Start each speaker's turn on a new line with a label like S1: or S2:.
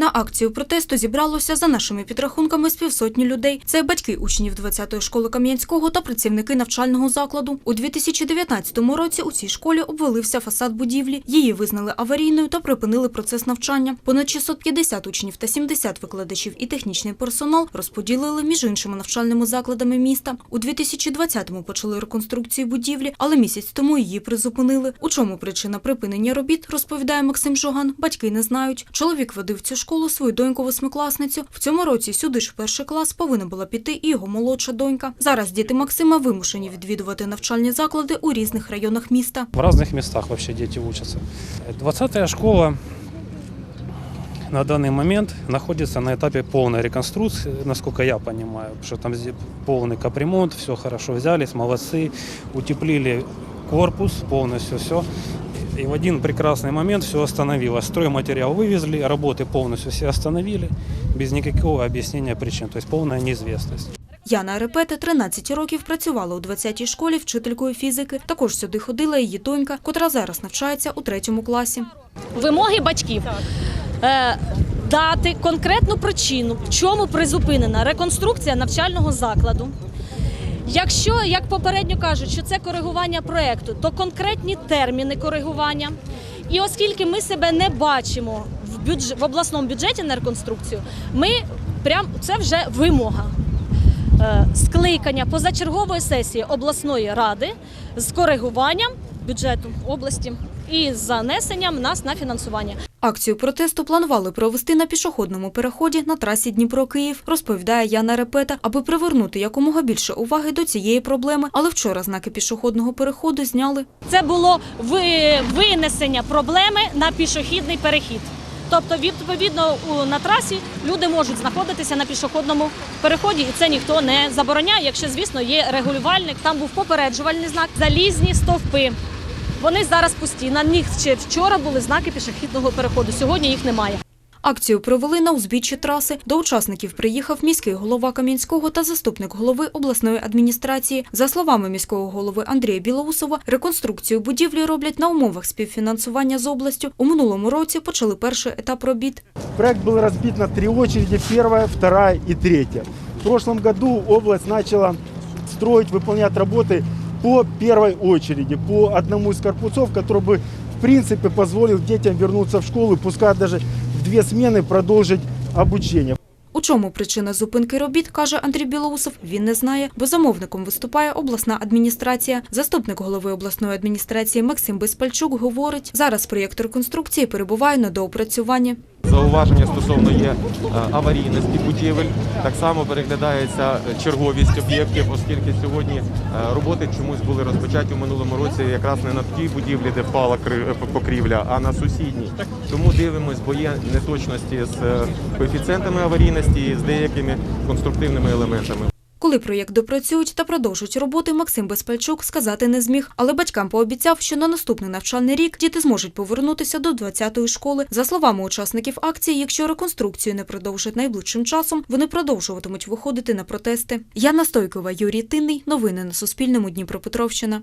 S1: На акцію протесту зібралося за нашими підрахунками з півсотні людей. Це батьки учнів 20-ї школи Кам'янського та працівники навчального закладу. У 2019 році у цій школі обвалився фасад будівлі. Її визнали аварійною та припинили процес навчання. Понад 650 учнів та 70 викладачів і технічний персонал розподілили між іншими навчальними закладами міста. У 2020-му почали реконструкцію будівлі, але місяць тому її призупинили. У чому причина припинення робіт, розповідає Максим Жоган. Батьки не знають. Чоловік водив цю школу свою доньку восьмикласницю. В цьому році сюди ж в перший клас повинна була піти і його молодша донька. Зараз діти Максима вимушені відвідувати навчальні заклади у різних районах міста.
S2: В разных местах вообще дети учатся. 20-я школа на данный момент находится на этапе полной реконструкции, насколько я понимаю, потому что там зе- полный капремонт, все хорошо взялись, молодцы, утеплили корпус полностью, все. И в один прекрасный момент все остановилось. Стройматериал вывезли, работы полностью все остановили, без никакого объяснения причин, то есть полная неизвестность.
S1: Яна Репета 13 років працювала у 20-й школі вчителькою фізики. Також сюди ходила її донька, котра зараз навчається у третьому класі.
S3: вимоги батьків е, дати конкретну причину, в чому призупинена реконструкція навчального закладу. Якщо, як попередньо кажуть, що це коригування проєкту, то конкретні терміни коригування. І оскільки ми себе не бачимо в, бюдж... в обласному бюджеті на реконструкцію, ми прям це вже вимога. Е, Скликання позачергової сесії обласної ради з коригуванням бюджету області і занесенням нас на фінансування.
S1: Акцію протесту планували провести на пішохідному переході на трасі Дніпро-Київ, розповідає Яна Репета, аби привернути якомога більше уваги до цієї проблеми. Але вчора знаки пішохідного переходу зняли.
S3: Це було винесення проблеми на пішохідний перехід. Тобто, відповідно, на трасі люди можуть знаходитися на пішохідному переході, і це ніхто не забороняє, якщо, звісно, є регулювальник. Там був попереджувальний знак, залізні стовпи. Вони зараз пусті. На них ще вчора були знаки пішохідного переходу. Сьогодні їх немає.
S1: Акцію провели на узбіччі траси. До учасників приїхав міський голова Кам'янського та заступник голови обласної адміністрації. За словами міського голови Андрія Білоусова, реконструкцію будівлі роблять на умовах співфінансування з областю. У минулому році почали перший етап робіт.
S4: Проект был разбит на три очереди, первая, вторая и третья. В прошлом году область начала строить, выполнять работы по первой очереди, по одному из корпусов, который бы в принципе позволил детям вернуться в школу, пускай даже в две смены продолжить обучение.
S1: У чому причина зупинки робіт, каже Андрій Білоусов, він не знає, бо замовником виступає обласна адміністрація. Заступник голови обласної адміністрації Максим Безпальчук говорить, зараз проєкт реконструкції перебуває на доопрацюванні.
S5: Зауваження стосовно є е, аварійності будівель. Так само переглядається черговість об'єктів, оскільки сьогодні е, роботи чомусь були розпочаті у минулому році якраз не на тій будівлі, де впала е, покрівля, а на сусідній. Тому дивимось, бо є неточності з коефіцієнтами аварійності і з деякими конструктивними елементами.
S1: Коли проєкт допрацюють та продовжать роботи, Максим Безпальчук сказати не зміг, але батькам пообіцяв, що на наступний навчальний рік діти зможуть повернутися до 20-ї школи. За словами учасників акції, якщо реконструкцію не продовжать найближчим часом, вони продовжуватимуть виходити на протести. Яна Стойкова, Юрій Тинний. Новини на Суспільному. Дніпропетровщина.